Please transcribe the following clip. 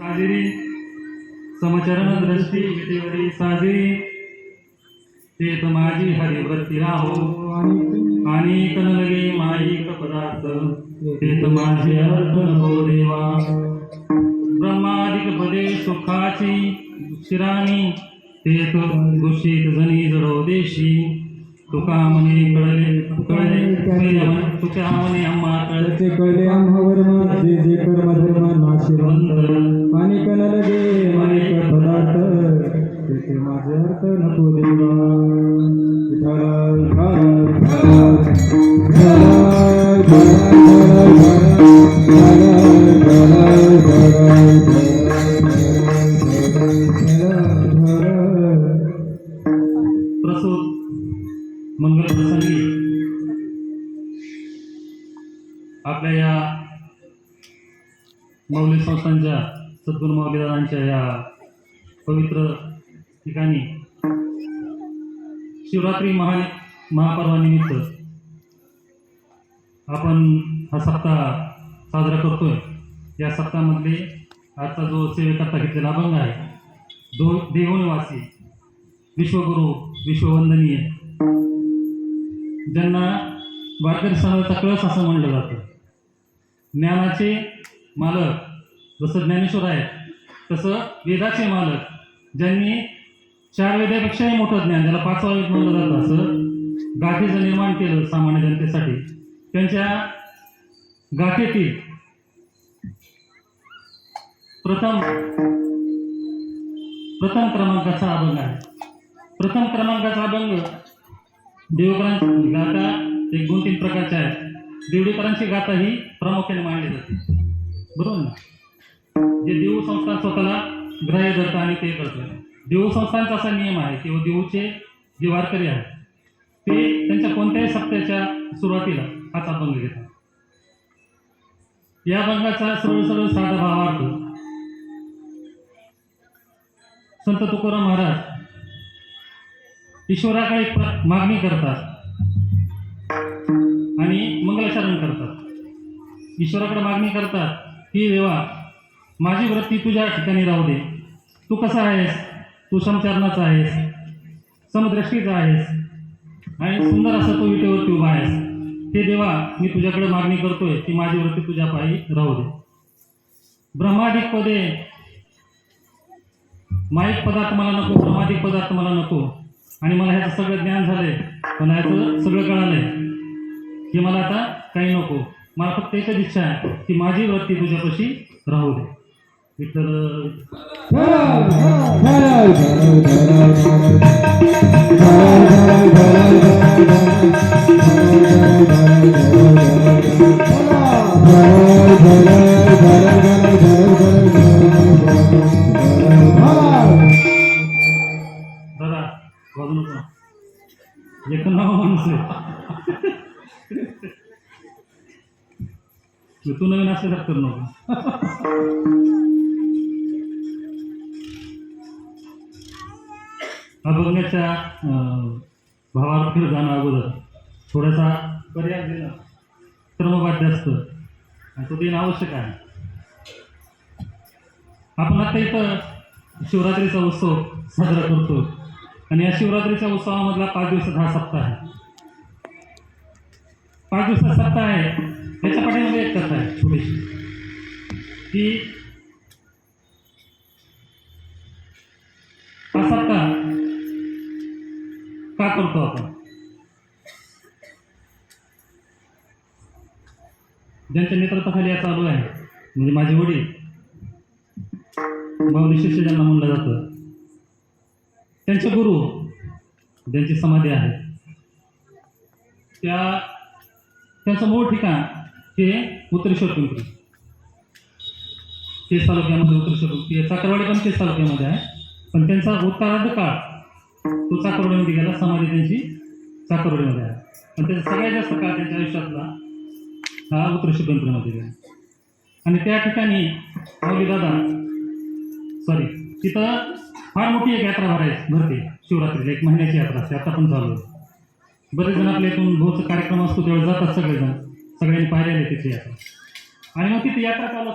साजिरी. समचरण दृष्टी विटेवरी साजिरी तेत माझी हरिव्रती राहो. आणि कनलगे माईक पदार्थ तेत माझे अर्थ नको देवा. ब्रह्मादिक पदे सुखाची शिराणी. तेत दूषित जनी जडो देशी. तुका म्हणे कळले कळले तुझ्या म्हणे- तुझ्या आम्हा कळले कळले आम्हावर जे आपल्या या मौली संस्थांच्या सद्गुरू मौलीदारांच्या या पवित्र ठिकाणी शिवरात्री महा महापर्वानिमित्त आपण हा सप्ताह साजरा करतोय. या सप्ताहामधले आजचा जो सेवेकरता घेतलेला अभंग आहे दो देवनिवासी विश्वगुरु विश्ववंदनीय ज्यांना वारकरी सणाचा कळस असं म्हणलं जातं. ज्ञानाचे मालक जसं ज्ञानेश्वर आहेत तसं वेदाचे मालक ज्यांनी चार वेदापेक्षाही मोठं ज्ञान ज्याला पाचवा वेद म्हणलं जातं असं गाठीचं निर्माण केलं सामान्य जनतेसाठी. त्यांच्या गाठीतील प्रथम प्रथम क्रमांकाचा अभंग आहे. प्रथम क्रमांकाचा अभंग देवकरांची गाथा एक दोन तीन प्रकारच्या आहेत. देवडेकरांची गाथा ही प्रामुख्याने मांडली जाते. बरोबर ना? जे देऊ संस्थान स्वतःला ग्राह्य धरतं आणि ते करतं. देऊ संस्थांचा असा नियम आहे किंवा देऊचे जे वारकरी आहेत ते त्यांच्या कोणत्याही सप्त्याच्या सुरुवातीला हाच अभंग घेतात. या अभंगाचा सरळ सरळ साधा भावार्थ संत तुकाराम महाराज ईश्वराकडे मागणी करतात आणि मंगलाचरण करतात. ईश्वराकडे मागणी करतात की देवा माझी वृत्ती तुझ्या ठिकाणी राहू दे. तू कसा आहेस? तू समचरणाचा आहेस. समदृष्टीचा आहेस. आणि सुंदर असा तो विटेवरती उभा आहेस हे देवा मी तुझ्याकडे मागणी करतोय ती माझी वृत्ती तुझ्या पायी राहू दे ब्रह्मादिक पदे माईक पदार्थ मला नको ब्रह्मादिक पदार्थ मला नको आणि मला ह्याचं सगळं ज्ञान झालंय पण ह्याचं सगळं कळालंय हे मला आता काही नको मला फक्त एकच इच्छा आहे की माझी वृत्ती तुझ्यापाशी राहू दे विठ्ठल नको एक नाव माणूस आहे तू नवीन असल्यासारखं करू नको. अभंगाच्या अं, फिर जाणं अगोदर थोडासा पर्याय देणं क्रमबाध्य असतं. आणि तो देणं आवश्यक आहे. आपण आता इथं शिवरात्रीचा उत्सव साजरा करतो आणि या शिवरात्रीच्या उत्सवामधला पाच दिवसाचा हा सप्ताह आहे. पाच दिवसाचा सप्ताह आहे. याच्या पाठीमध्ये एक कथा आहे थोडीशी की हा सप्ताह का करतो आपण? ज्यांच्या नेतृत्वाखाली या चालू आहे म्हणजे माझे वडील भाऊ शिष्य ज्यांना म्हणलं जातं त्यांचे गुरु ज्यांची समाधी आहे. त्या त्यांचं मूळ ठिकाण हे उत्तरेश्वर पिंपरी. केस तालुक्यामध्ये उत्तरेश्वर पिंपरी. चाकरवाडी पण केस तालुक्यामध्ये आहे. पण त्यांचा उत्तरार्ध काळ तो चाकरवाडीमध्ये गेला समाधी त्यांची चाकरवाडीमध्ये आहे. पण त्याचा सगळ्यात जास्त काळ त्यांच्या आयुष्यातला हा उत्तरेश्वर पिंपरीमध्ये गेला. आणि त्या ठिकाणी माऊली दादा सॉरी तिथं फार मोठी एक यात्रा भरायची भरते. शिवरात्रीला एक महिन्याची यात्रा. असते आता पण चालू आहे. बरेच जण आपल्या इथून भाऊचा कार्यक्रम असतो तेव्हा जातात सगळेजण. सगळ्यांनी पाहिलेले आहे तिथे यात्रा. आणि मग तिथे यात्रा चालू